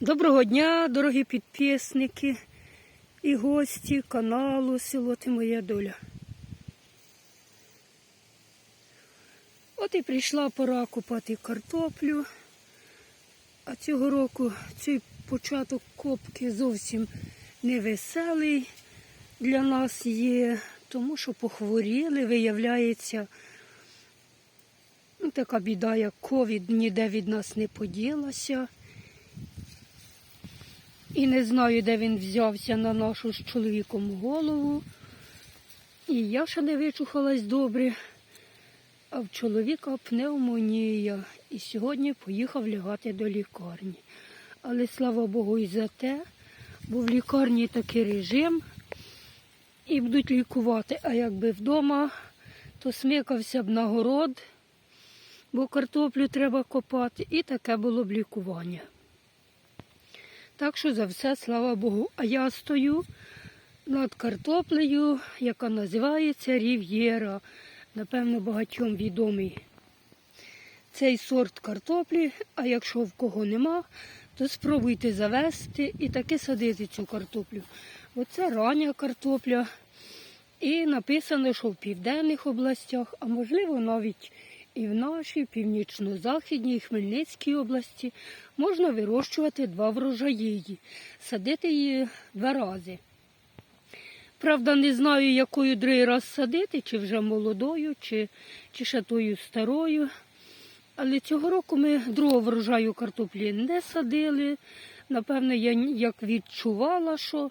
Доброго дня, дорогі підписники і гості каналу Село Ти Моя Доля. От і прийшла пора купати картоплю. А цього року цей початок копки зовсім невеселий для нас є, тому що похворіли, виявляється, ну, така біда, як ковід, ніде від нас не поділася. І не знаю, де він взявся на нашу з чоловіком голову. І я ще не вичухалась добре, а в чоловіка пневмонія. І сьогодні поїхав лягати до лікарні. Але слава Богу, і за те, бо в лікарні такий режим і будуть лікувати. А якби вдома, то смикався б на город, бо картоплю треба копати, і таке було б лікування. Так що за все, слава Богу. А я стою над картоплею, яка називається Рів'єра. Напевно, багатьом відомий цей сорт картоплі. А якщо в кого нема, то спробуйте завести і таки садити цю картоплю. Оце рання картопля. І написано, що в південних областях, а можливо навіть і в нашій північно-західній Хмельницькій області можна вирощувати два врожаї садити її два рази. Правда, не знаю, якою другий раз садити, чи вже молодою, чи, чи ще тою старою. Але цього року ми другого врожаю картоплі не садили. Напевно, я як відчувала, що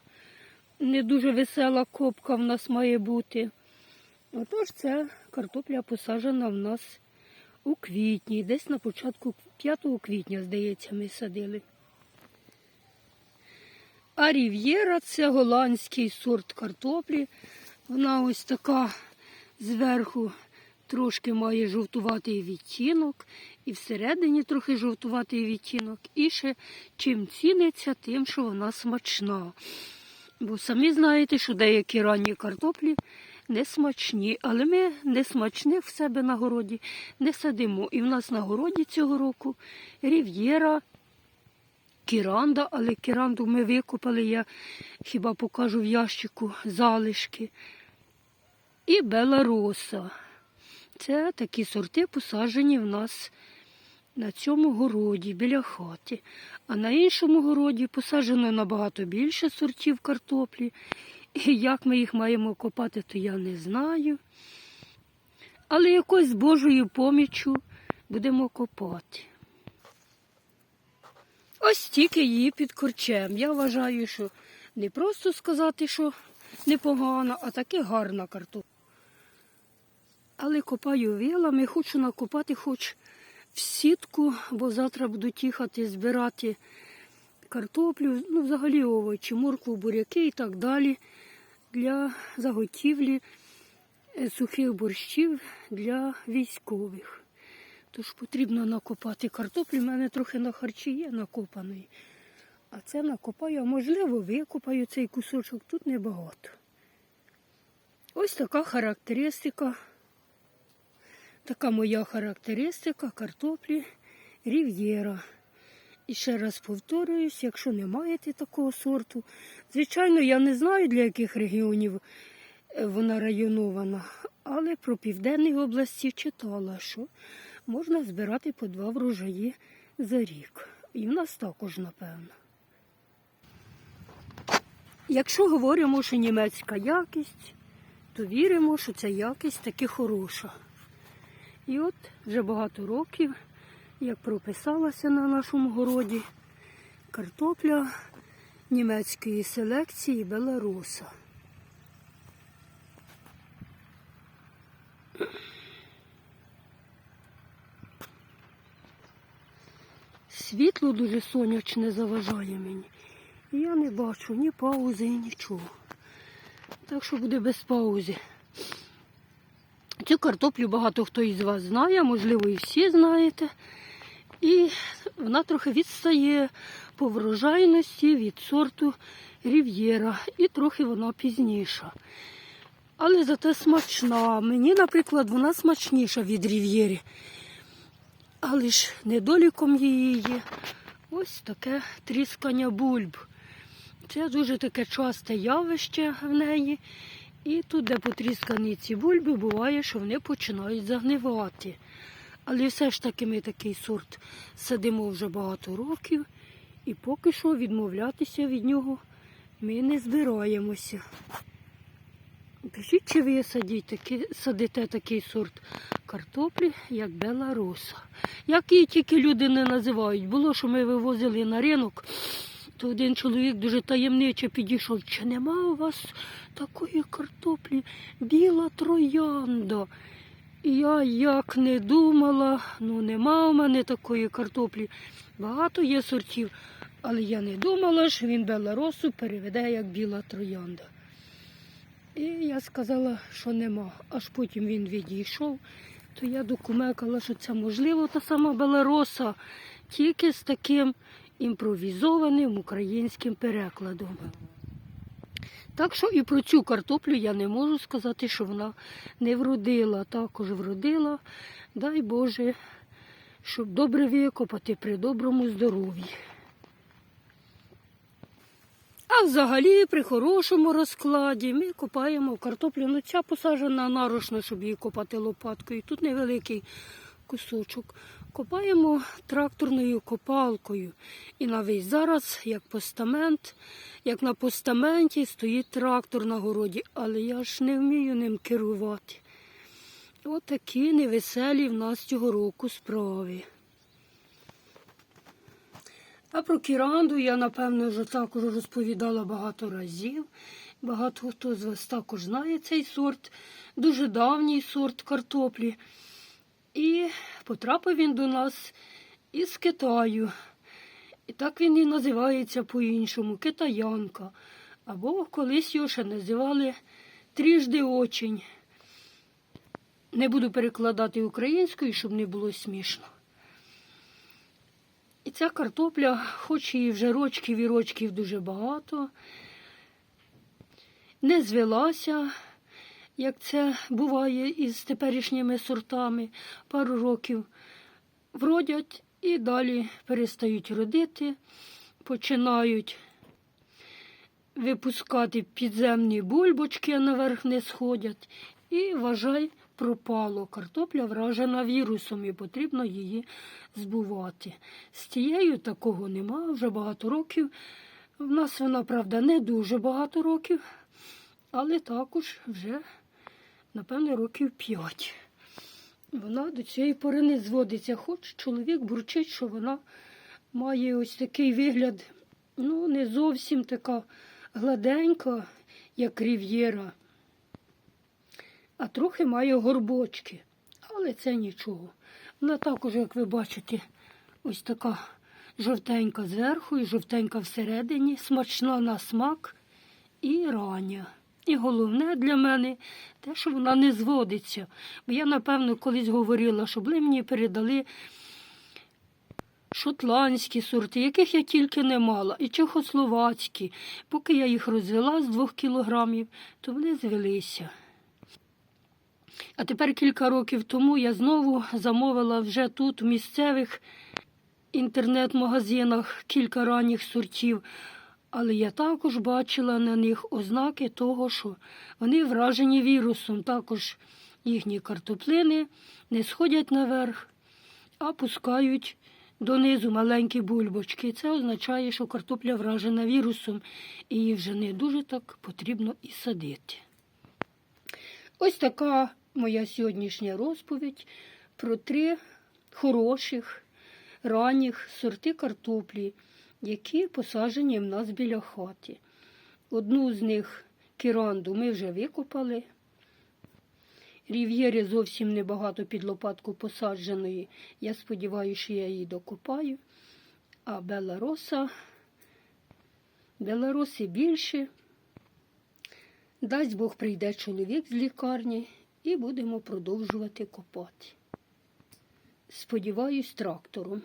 не дуже весела копка в нас має бути. Отож, ця картопля посаджена в нас у квітні, десь на початку 5 квітня, здається, ми садили. А рів'єра це голландський сорт картоплі. Вона ось така зверху трошки має жовтуватий відтінок, і всередині трохи жовтуватий відтінок. І ще чим ціниться, тим, що вона смачна. Бо самі знаєте, що деякі ранні картоплі не смачні, але ми не смачних в себе на городі не садимо. І в нас на городі цього року рів'єра, кіранда, але кіранду ми викопали, я хіба покажу в ящику залишки. І белароса. Це такі сорти посаджені в нас на цьому городі, біля хати. А на іншому городі посаджено набагато більше сортів картоплі. І як ми їх маємо копати, то я не знаю. Але якось з Божою поміччю будемо копати. Ось тільки її під корчем. Я вважаю, що не просто сказати, що непогана, а таки гарна картопля. Але копаю вилами, хочу накопати хоч в сітку, бо завтра будуть їхати збирати картоплю, ну взагалі овочі, моркву, буряки і так далі для заготівлі е, сухих борщів для військових. Тож потрібно накопати картоплю. У мене трохи на харчі є накопаний. А це накопаю, а можливо, викопаю цей кусочок, тут небагато. Ось така характеристика. Така моя характеристика картоплі рів'єра. І ще раз повторююсь, якщо не маєте такого сорту, звичайно, я не знаю, для яких регіонів е, вона районована, але про південні області читала, що можна збирати по два врожаї за рік. І в нас також, напевно. Якщо говоримо, що німецька якість, то віримо, що ця якість таки хороша. І от вже багато років, як прописалася на нашому городі, картопля німецької селекції Беларуса. Світло дуже сонячне заважає мені. І я не бачу ні паузи, ні нічого. Так що буде без паузи. Цю картоплю багато хто із вас знає, можливо, і всі знаєте. І вона трохи відстає по врожайності від сорту рів'єра. І трохи вона пізніша. Але зате смачна. Мені, наприклад, вона смачніша від рів'єри. Але ж недоліком її є Ось таке тріскання бульб. Це дуже таке часте явище в неї. І тут, де потріскані ці бульби, буває, що вони починають загнивати. Але все ж таки ми такий сорт садимо вже багато років, і поки що відмовлятися від нього ми не збираємося. Кажіть, чи ви садіть садите такий сорт картоплі, як Беларуса. Як її тільки люди не називають. Було, що ми вивозили на ринок, то один чоловік дуже таємниче підійшов. Чи нема у вас такої картоплі? Біла троянда. І я як не думала, ну нема у мене такої картоплі. Багато є сортів, але я не думала, що він Беларусу переведе як біла троянда. І я сказала, що нема. Аж потім він відійшов, то я докумекала, що це можливо та сама Белароса, тільки з таким імпровізованим українським перекладом. Так що і про цю картоплю я не можу сказати, що вона не вродила. Також вродила, дай Боже, щоб добре викопати при доброму здоров'ї. А взагалі при хорошому розкладі ми копаємо картоплю. Ну ця посаджена нарочно, щоб її копати лопаткою. Тут невеликий кусочок. Копаємо тракторною копалкою. І навіть зараз, як постамент, як на постаменті стоїть трактор на городі, але я ж не вмію ним керувати. Отакі невеселі в нас цього року справи. А про кіранду я, напевно, вже також розповідала багато разів. Багато хто з вас також знає цей сорт, дуже давній сорт картоплі. І потрапив він до нас із Китаю. І так він і називається по-іншому китаянка. Або колись його ще називали тріжди очень. Не буду перекладати українською, щоб не було смішно. І ця картопля, хоч і вже рочків і рочків дуже багато, не звелася, як це буває із теперішніми сортами, пару років вродять і далі перестають родити, починають випускати підземні бульбочки, а наверх не сходять. І вважай, пропало. Картопля вражена вірусом і потрібно її збувати. З тією такого нема, вже багато років. В нас вона, правда, не дуже багато років, але також вже, напевно, років п'ять. Вона до цієї пори не зводиться, хоч чоловік бурчить, що вона має ось такий вигляд, ну, не зовсім така гладенька, як рів'єра а трохи має горбочки. Але це нічого. Вона також, як ви бачите, ось така жовтенька зверху і жовтенька всередині, смачна на смак і рання. І головне для мене те, що вона не зводиться. Бо я, напевно, колись говорила, щоб ви мені передали шотландські сорти, яких я тільки не мала, і чехословацькі. Поки я їх розвела з двох кілограмів, то вони звелися. А тепер кілька років тому я знову замовила вже тут, в місцевих інтернет-магазинах, кілька ранніх сортів. Але я також бачила на них ознаки того, що вони вражені вірусом. Також їхні картоплини не сходять наверх, а пускають донизу маленькі бульбочки. Це означає, що картопля вражена вірусом, і її вже не дуже так потрібно і садити. Ось така моя сьогоднішня розповідь про три хороших ранніх сорти картоплі, які посаджені в нас біля хати. Одну з них кіранду ми вже викопали. Рів'єри зовсім небагато під лопатку посадженої. Я сподіваюся, що я її докопаю. А Белароса, Белароси більше. Дасть Бог прийде чоловік з лікарні і будемо продовжувати копати. Сподіваюсь, трактором.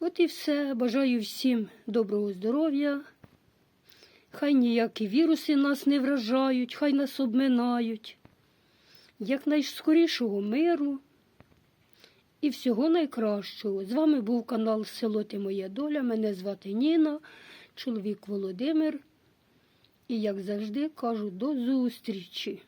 От і все. Бажаю всім доброго здоров'я. Хай ніякі віруси нас не вражають, хай нас обминають. Якнайскорішого миру і всього найкращого. З вами був канал Село Ти Моя Доля. Мене звати Ніна, чоловік Володимир. І як завжди кажу, до зустрічі!